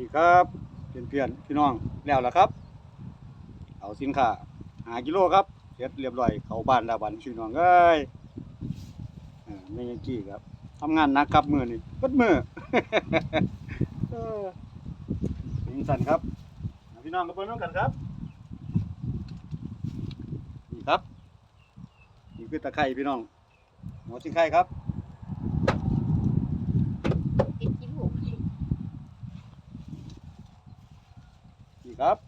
ดีครับเพื่อนเพื่อนพี่น้องแล้วล่ะครับ เอาสินค้าหากิโลครับเสร็จเรียบร้อยเขาบ้านแล้วบัดพี่น้องเอ้ยไม่ยังกี้ครับทำงานนักครับมือนี่เบิดมือเออเป็นสันครับพี่น้องมาเบิ่งน้ำกันครับนี่ครับนี่คือตะไคร้พี่น้องหัวสิงไข่ครับ ติดกินหกสิ นี่ ครับ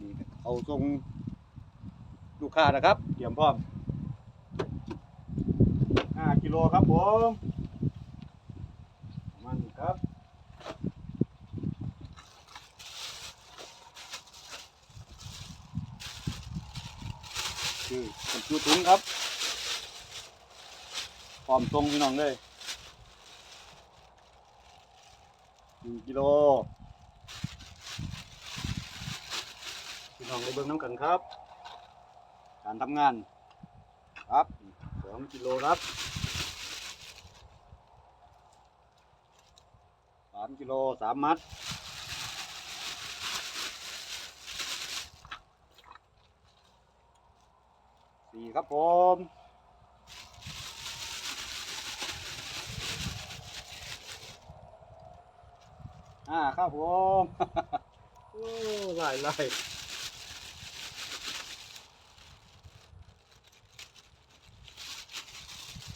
นี่เอาทรงลูกค้านะครับ เตรียมพร้อม5กิโลครับผมประมันนี้ครับคือเป็นจุถุงครับพร้อมทรงพี่น้องเลยหนึ่งกิโล น้องไปเบิ่งน้ำกันครับ การทำงาน ครับสองกิโลครับสามกิโลสามมัดสี่ครับผมห้าครับผม โอ้ไล่ไล่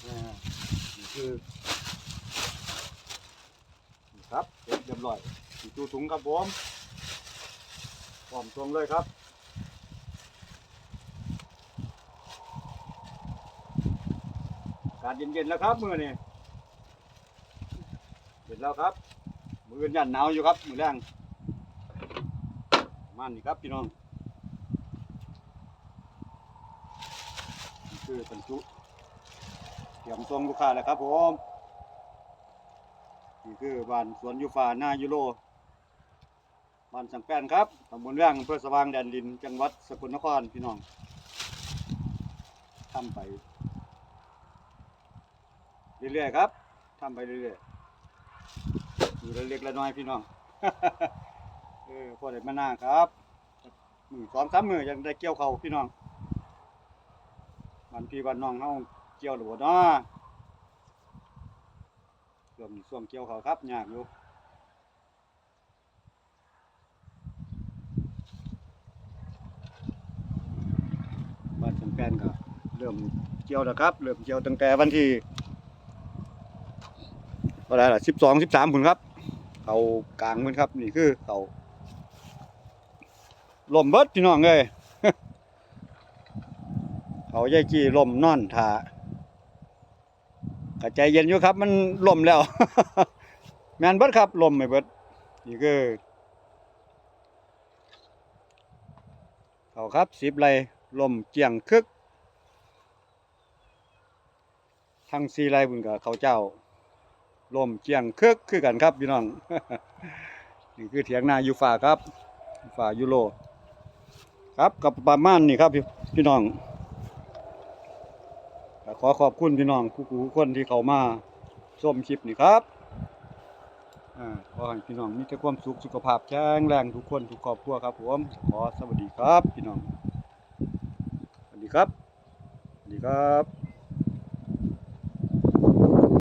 อ่านี่ คือครับเสร็จเรียบร้อยจูถุงครับผมพร้อมตรงเลยครับอากาศเย็นๆแล้วครับมือนี่เย็นแล้วครับ มือนยันหนาวอยู่ครับมือแรงมันนี่ครับพี่น้อง คือบรรจุ เตรียมส่งลูกค้าแล้วครับผมนี่คือบ้านสวนยูฟาหน้ายูโรบ้านสังแป้นครับตำบลเรื่องอำเพื่อสว่างแดนดิน จังหวัดสกลนครพี่น้องทำไปเรื่อยๆครับทำไปเรื่อยๆอยู่เล็กๆละน้อยพี่น้องเออพอได้มาหน้าครับมือสองสามมือยังได้เกี่ยวเขาพี่น้องวันพี่วันน้องเฮา กี่ยวหรือบ่เนาะช่วงนี้ช่วงเกี่ยวเขาครับยากอยู่บ้านสำแกนก็เริ่มเกี่ยวแล้วครับ เริ่มเกี่ยวตั้งแต่วันที่ก็ได้ละสิบสองสิบสามผุนครับ เขากลางมันครับ นี่คือเขาลมเบิดพี่น้องเลยเขาใหญ่จีลมนอนท่า กระใจเย็นอยู่ครับ มันลมแล้ว แมนเบิดครับลมไม่เบิดนี่คือเขาครับสิบไรลมเจียงคึกทั้งสี่ไรบุญกับเขาเจ้าลมเจียงคึกคือกันครับพี่น้องนี่คือเถียงนายูฟาครับยูฟายูโรครับกับประมาณนี้ครับพี่พน้อง ขอขอบคุณพี่น้องผู้ผู้คนที่เขามาชมคลิปนี่ครับอ่าขอให้พี่น้องมีแต่ความสุขสุขภาพแข็งแรงทุกคนทุกครอบครัวครับผมขอสวัสดีครับ พี่น้องสวัสดีครับสวัสดีครับ